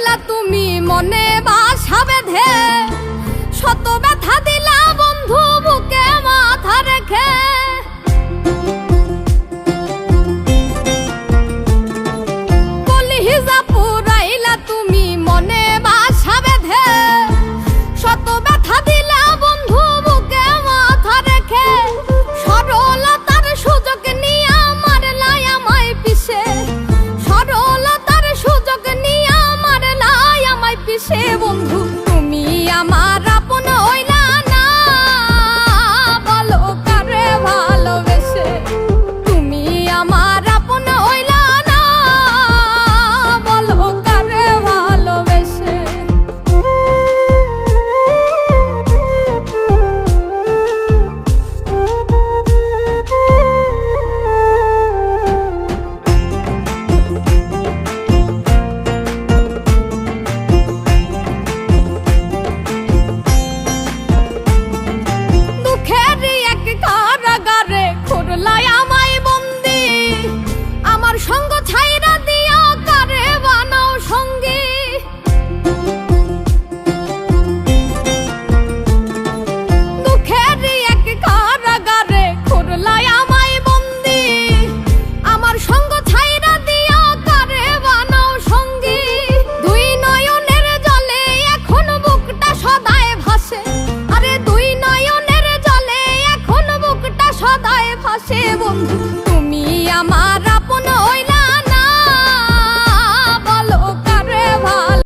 আনিলা তুমি মনে বা সে বন্ধু বন্ধু তুমি আমার